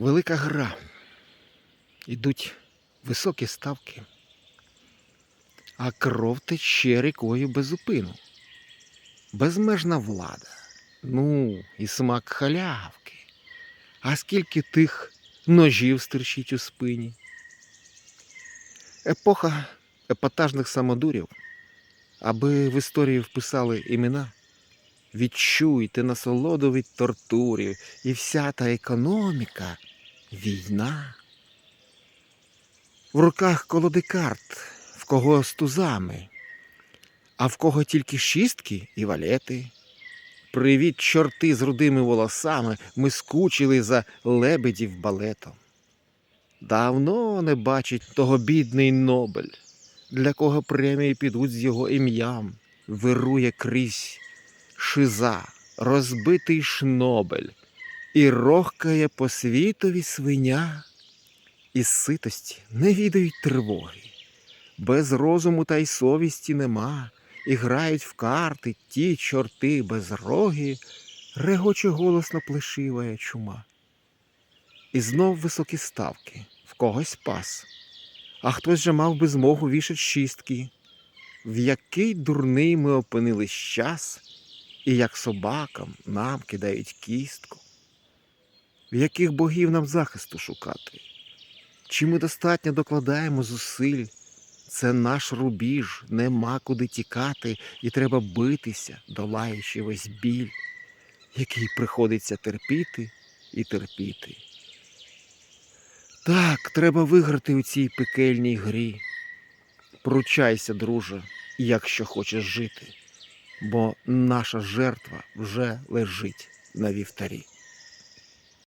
Велика гра. Ідуть високі ставки, а кров тече рікою без зупину. Безмежна влада. Ну, і смак халявки. А скільки тих ножів стирчить у спині. Епоха епатажних самодурів, аби в історію вписали імена. Відчуйте насолоду від тортурів, і вся та економіка війна. В руках колоди карт, в кого з тузами, а в кого тільки шістки і валети. Привіт, чорти з рудими волосами, ми скучили за лебедів балетом. Давно не бачить того бідний Нобель, для кого премії підуть з його ім'ям, вирує крізь шиза, розбитий шнобель, і рохкає по світові свиня, із ситості не відають тривоги, без розуму та й совісті нема, і грають в карти ті чорти безрогі, регоче голосно плешивая чума. І знов високі ставки, в когось пас, а хтось же мав би змогу вішать шістки. В який дурний ми опинились час, і як собакам нам кидають кістку, в яких богів нам захисту шукати? Чи ми достатньо докладаємо зусиль? Це наш рубіж, нема куди тікати, і треба битися, долаючи весь біль, який приходиться терпіти і терпіти. Так, треба виграти у цій пекельній грі. Пручайся, друже, якщо хочеш жити, бо наша жертва вже лежить на вівтарі.